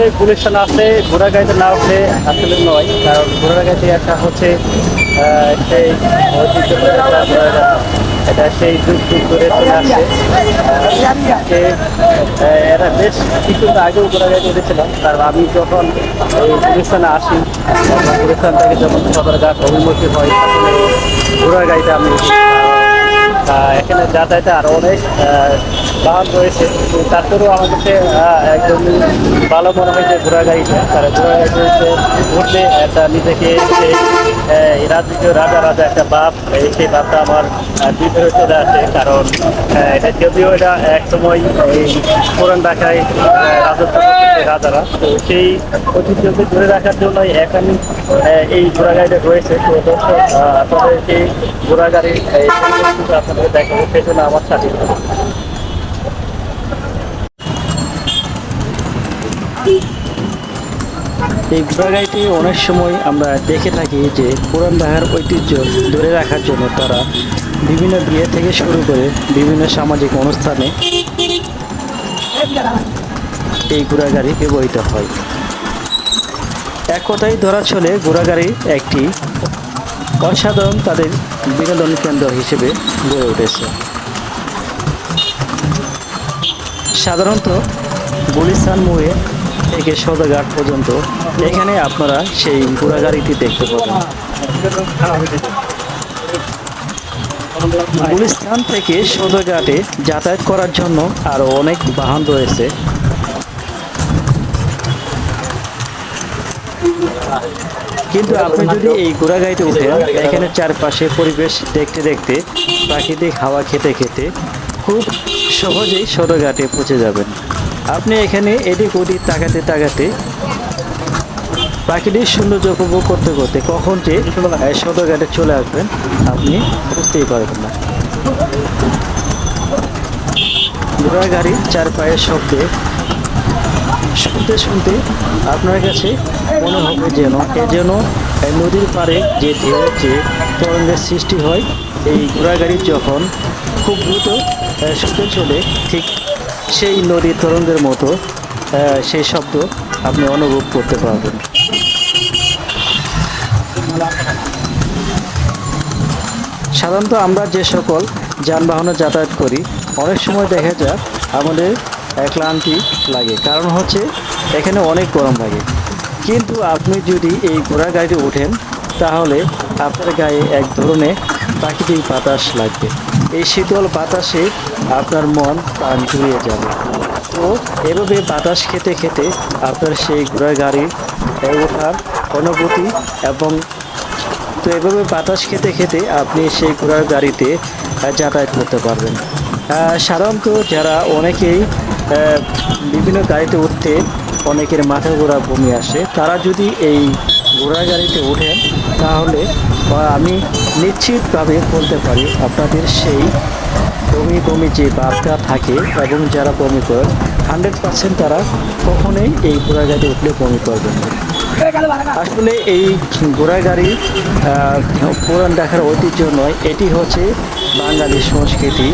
আসলে পুলিশ থানা আসলে ঘোড়া গাড়িতে না উঠলে আসলে নয় কারণ ঘোড়া গাড়িতে একটা হচ্ছে সেই এটা সেই যুগ যুগ ধরে চলে আহ, এরা বেশ কিছু আগেও ঘোড়া গাড়িতে উঠেছিলাম কারণ আমি যখন এই পুলিশ থানা আসি তখন পুলিশ থানা থেকে যখন সদরঘাট অভিমুখী হয় তখন এই ঘোড়া গাড়িতে আমি এখানে যাতায়াতে আরও অনেক বাহন রয়েছে। তারপরেও কাছে আহ, ভালো মনে হয় যে ঘোড়া গাড়িটা কারণ ঘোড়া গাড়িতে উঠলে একটা নিজেকে রাজকীয় রাজা রাজা একটা বাপ এই সেই বাপটা আমার ভিতরে চলে আসে। কারণ এটা যদিও এটা এক সময় এই পুরান ঢাকায় রাজত্ব রাজারা। তো সেই ঐতিহ্যকে ধরে রাখার জন্যই এখানে এই ঘোড়া গাড়িটা রয়েছে। তো দর্শক আহ, আপনাদের এই ঘোড়া গাড়ির আপনাদের দেখাবো। আমার সাথে এই ঘোড়াগাড়িটি অনেক সময় আমরা দেখে থাকি যে পুরান ঢাকার ঐতিহ্য ধরে রাখার জন্য তারা বিভিন্ন বিয়ে থেকে শুরু করে বিভিন্ন সামাজিক অনুষ্ঠানে এই ঘোড়াগাড়ি ব্যবহৃত হয়। এক কথায় ধরা চলে, ঘোড়াগাড়ি একটি অসাধারণ তাদের বিনোদন কেন্দ্র হিসেবে গড়ে উঠেছে। সাধারণত গুলিস্তান মোড়ে থেকে সদরঘাট পর্যন্ত এখানে আপনারা সেই ঘোড়াগাড়িটি দেখতে পাবেন। গুলিস্তান থেকে সদরঘাটে যাতায়াত করার জন্য আরও অনেক বাহন রয়েছে। কিন্তু আপনি যদি এই ঘোড়াগাড়িতে উঠেন, এখানে চারপাশে পরিবেশ দেখতে দেখতে, প্রাকৃতিক হাওয়া খেতে খেতে খুব সহজেই সদরঘাটে পৌঁছে যাবেন। আপনি এখানে এদিক ওদিক তাকাতে তাকাতে প্রাকৃতিক সৌন্দর্য উপভোগ করতে করতে কখন যে সদরঘাটে চলে আসবেন, আপনি বুঝতেই পারবেন না। ঘোড়া গাড়ির চার পায়ের শব্দে শুনতে শুনতে আপনার কাছে মনে হবে যেন, এ যেন নদীর পাড়ে যে ঢেউ, যে তরঙ্গের সৃষ্টি হয়, এই ঘোড়াগাড়ি যখন খুব দ্রুত ছুটে চলে, ঠিক সেই নদীর তরঙ্গের মতো সেই শব্দ আপনি অনুভব করতে পারবেন। সাধারণত আমরা যে সকল যানবাহনে যাতায়াত করি, অনেক সময় দেখা যায় আমাদের ক্লান্তি লাগে। কারণ হচ্ছে, এখানে অনেক গরম লাগে। কিন্তু আপনি যদি এই ঘোড়া গাড়িতে ওঠেন, তাহলে আপনার গায়ে এক ধরনের প্রাকৃতিক বাতাস লাগবে। এই শীতল বাতাসে আপনার মন প্রাণ জুড়িয়ে যাবে। তো এভাবে বাতাস খেতে খেতে আপনার সেই ঘোড়া গাড়ি ওঠার অনুভূতি এবং তো এভাবে বাতাস খেতে খেতে আপনি সেই ঘোড়ার গাড়িতে যাতায়াত করতে পারবেন। সাধারণত যারা অনেকেই বিভিন্ন গাড়িতে উঠতে অনেকের মাথা ঘোরা বমি আসে। তারা যদি এই ঘোড়া গাড়িতে ওঠেন তাহলে আমি নিশ্চিতভাবে বলতে পারি আপনাদের সেই বমি বমি যে বাপটা থাকে এবং যারা বমি করেন হান্ড্রেড পার্সেন্ট তারা কখনোই এই ঘোড়া গাড়িতে উঠলে বমি করবেন আসলে এই ঘোড়া গাড়ি পুরান ঢাকার ঐতিহ্য নয়, এটি হচ্ছে বাঙালি সংস্কৃতি।